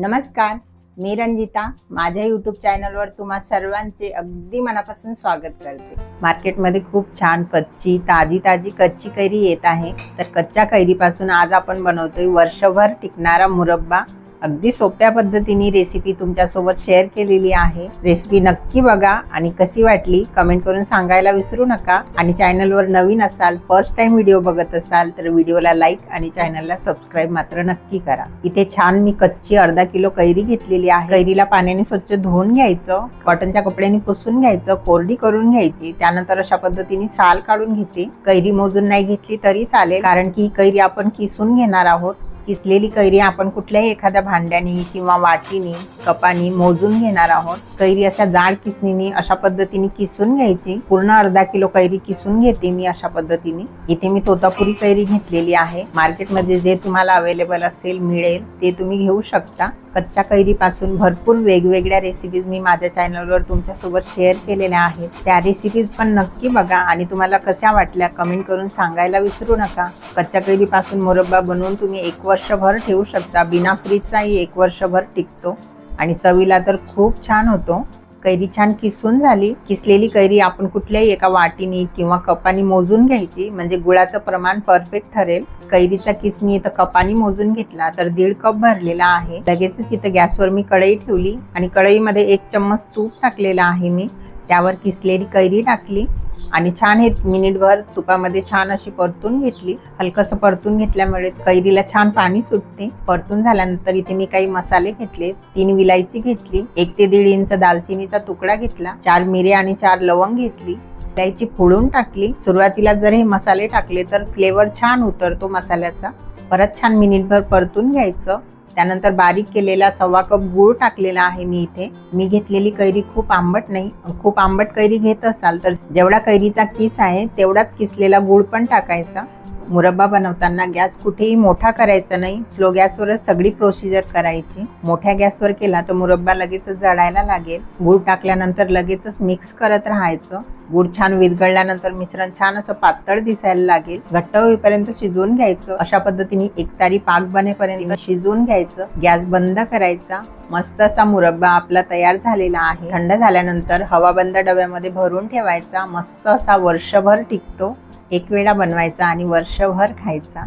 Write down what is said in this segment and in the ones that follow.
नमस्कार मी रंजिता. माझ्या यूट्यूब चॅनलवर तुम्हा सर्वांचे अगदी मनापासून स्वागत करते. मार्केटमध्ये खूप छान कच्ची ताजी ताजी कच्ची कैरी येत आहे. तर कच्च्या कैरीपासून आज आपण बनवतोय वर्षभर टिकणारा मुरब्बा अगदी सोप्या पद्धतीने रेसिपी तुमच्यासोबत शेअर केलेली आहे. रेसिपी नक्की बघा आणि कशी वाटली कमेंट करून सांगायला विसरू नका. आणि चॅनलवर नवीन असाल फर्स्ट टाइम व्हिडिओ बघत असाल तर व्हिडिओला लाईक आणि चॅनलला सबस्क्राईब मात्र नक्की करा. इथे छान मी कच्ची अर्धा किलो कैरी घेतलेली आहे. कैरीला पाण्याने स्वच्छ धुवून घ्यायचं कॉटनच्या कपड्याने पुसून घ्यायचं कोरडी करून घ्यायची. त्यानंतर अशा पद्धतीने साल काढून घेते. कैरी मोजून नाही घेतली तरी चालेल कारण की ही कैरी आपण किसून घेणार आहोत. किसलेली कैरी आपण कुठल्याही एखाद्या भांड्यानी किंवा वाटीनी कपानी मोजून घेणार आहोत. कैरी अशा जाड किसणीने अशा पद्धतीने किसून घ्यायची. पूर्ण अर्धा किलो कैरी किसून घेते मी अशा पद्धतीने. इथे मी तोतापुरी कैरी घेतलेली आहे. मार्केटमध्ये जे तुम्हाला अवेलेबल असेल मिळेल ते तुम्ही घेऊ शकता. कच्च्या कैरीपासून भरपूर वेगवेगळ्या रेसिपीज मी माझ्या चॅनलवर तुमच्यासोबत शेअर केलेल्या आहेत. त्या रेसिपीज पण नक्की बघा आणि तुम्हाला कशा वाटल्या कमेंट करून सांगायला विसरू नका. कच्च्या कैरीपासून मुरब्बा बनवून तुम्ही एक वर्षभर ठेवू शकता. बिना फ्रीजचाही एक वर्षभर टिकतो. आणि चवीला तर खूप छान होतो. कैरी छान किसून झाली. किसलेली कैरी आपण कुठल्याही एका वाटीने किंवा कपानी मोजून घ्यायची. म्हणजे गुळाचं प्रमाण परफेक्ट ठरेल. कैरीचा किस मी इथं कपानी मोजून घेतला तर दीड कप भरलेला आहे. लगेचच इथं गॅसवर मी कढई ठेवली आणि कढईमध्ये एक चम्मच तूप टाकलेला आहे मी. त्यावर किसलेली कैरी टाकली. आणि छान हे मिनिटभर तुपामध्ये छान अशी परतून घेतली. हलकंसं परतून घेतल्यामुळे कैरीला छान पाणी सुटते. परतून झाल्यानंतर इथे मी काही मसाले घेतले. तीन विलायची घेतली. एक ते दीड इंच दालचिनीचा तुकडा घेतला. चार मिरे आणि चार लवंग घेतली. विलायची फोडून टाकली. सुरुवातीला जर हे मसाले टाकले तर फ्लेवर छान उतरतो मसाल्याचा. परत छान मिनिटभर परतून घ्यायचं. त्यानंतर बारीक केलेला सव्वा कप गूळ टाकलेला आहे मी इथे. मी घेतलेली कैरी खूप आंबट नाही खूप आंबट कैरी घेत असाल तर जेवढा कैरीचा किस आहे तेवढाच किसलेला गूळ पण टाकायचा. मुरब्बा बनवताना गॅस कुठेही मोठा करायचा नाही. स्लो गॅसवरच सगळी प्रोसिजर करायची. मोठ्या गॅसवर केला तर मुरब्बा लगेचच जळायला लागेल. गूळ टाकल्यानंतर लगेचच मिक्स करत राहायचं. गूळ छान विरघळल्यानंतर मिश्रण छान असं पातळ दिसायला लागेल. घट्ट होईपर्यंत शिजवून घ्यायचं. अशा पद्धतीने एकतारी पाक बनेपर्यंत शिजवून घ्यायचं. गॅस बंद करायचा. मस्त असा मुरब्बा आपला तयार झालेला आहे. थंड झाल्यानंतर हवाबंद डब्यामध्ये भरून ठेवायचा. मस्त असा वर्षभर टिकतो. एक वेळा बनवायचा आणि वर्षभर खायचा.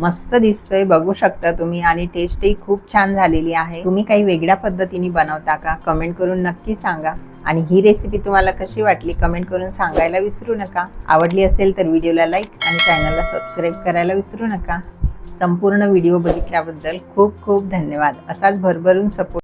मस्त दिसतोय बघू शकता तुम्ही आणि टेस्टही खूप छान झालेली आहे. तुम्ही काही वेगळ्या पद्धतीने बनवता का? कमेंट करून नक्की सांगा. आणि ही रेसिपी तुम्हाला कशी वाटली? कमेंट करून सांगायला विसरू नका. आवडली असेल तर व्हिडिओला लाईक आणि चॅनलला सबस्क्राईब करायला विसरू नका. संपूर्ण व्हिडिओ बघितल्याबद्दल खूप खूप धन्यवाद. असाच भरभरून सपोर्ट